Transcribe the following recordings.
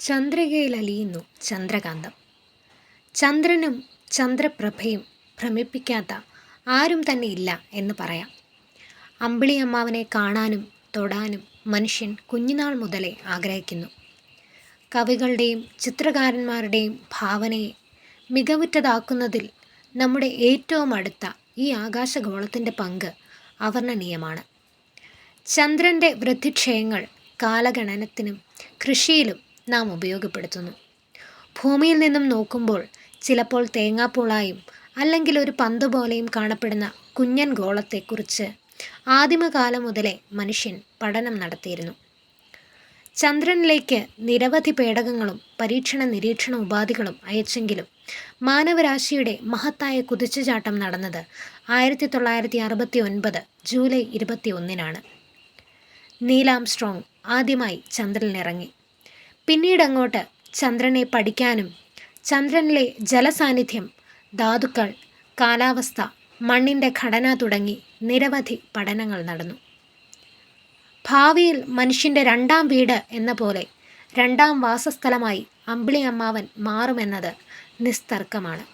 ചന്ദ്രികയിൽ അലിയുന്നു ചന്ദ്രകാന്തം. ചന്ദ്രനും ചന്ദ്രപ്രഭയും ഭ്രമിപ്പിക്കാത്ത ആരും തന്നെ ഇല്ല എന്ന് പറയാം. അമ്പിളി അമ്മാവനെ കാണാനും തൊടാനും മനുഷ്യൻ കുഞ്ഞുനാൾ മുതലേ ആഗ്രഹിക്കുന്നു. കവികളുടെയും ചിത്രകാരന്മാരുടെയും ഭാവനയെ മികവുറ്റതാക്കുന്നതിൽ നമ്മുടെ ഏറ്റവും അടുത്ത ഈ ആകാശഗോളത്തിന്റെ പങ്ക് അവർണനീയമാണ്. ചന്ദ്രന്റെ വൃദ്ധിക്ഷയങ്ങൾ കാലഗണനത്തിനും കൃഷിയിലും നാം ഉപയോഗപ്പെടുത്തുന്നു. ഭൂമിയിൽ നിന്നും നോക്കുമ്പോൾ ചിലപ്പോൾ തേങ്ങാപ്പൂളായും അല്ലെങ്കിൽ ഒരു പന്ത് പോലെയും കാണപ്പെടുന്ന കുഞ്ഞൻ ഗോളത്തെക്കുറിച്ച് ആദിമകാലം മുതലേ മനുഷ്യൻ പഠനം നടത്തിയിരുന്നു. ചന്ദ്രനിലേക്ക് നിരവധി പേടകങ്ങളും പരീക്ഷണ നിരീക്ഷണ ഉപാധികളും അയച്ചെങ്കിലും മാനവരാശിയുടെ മഹത്തായ കുതിച്ചുചാട്ടം നടന്നത് ആയിരത്തി തൊള്ളായിരത്തി അറുപത്തി ഒൻപത് ജൂലൈ ഇരുപത്തി ഒന്നിനാണ് നീലാംസ്ട്രോങ് ആദ്യമായി ചന്ദ്രനിലിറങ്ങി. പിന്നീട് അങ്ങോട്ട് ചന്ദ്രനെ പഠിക്കാനും ചന്ദ്രനിലെ ജലസാന്നിധ്യം ധാതുക്കൾ കാലാവസ്ഥ മണ്ണിന്റെ ഘടന തുടങ്ങി നിരവധി പഠനങ്ങൾ നടന്നു. ഭാവിയിൽ മനുഷ്യന്റെ രണ്ടാം വീട് എന്ന പോലെ രണ്ടാം വാസസ്ഥലമായി അമ്പിളി അമ്മാവൻ മാറുമെന്നത് നിസ്തർക്കമാണ്.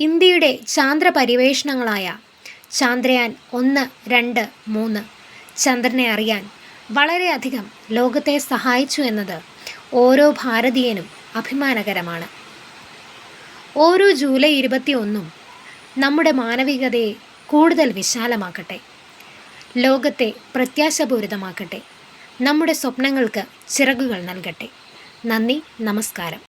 ഇന്ത്യയുടെ ചാന്ദ്ര പര്യവേഷണങ്ങളായ ചാന്ദ്രയാൻ ഒന്ന് രണ്ട് മൂന്ന് ചന്ദ്രനെ അറിയാൻ വളരെയധികം ലോകത്തെ സഹായിച്ചു എന്നത് ഓരോ ഭാരതീയനും അഭിമാനകരമാണ്. ഓരോ ജൂലൈ ഇരുപത്തി ഒന്നും നമ്മുടെ മാനവികതയെ കൂടുതൽ വിശാലമാക്കട്ടെ. ലോകത്തെ പ്രത്യാശപൂരിതമാക്കട്ടെ. നമ്മുടെ സ്വപ്നങ്ങൾക്ക് ചിറകുകൾ നൽകട്ടെ. നന്ദി നമസ്കാരം.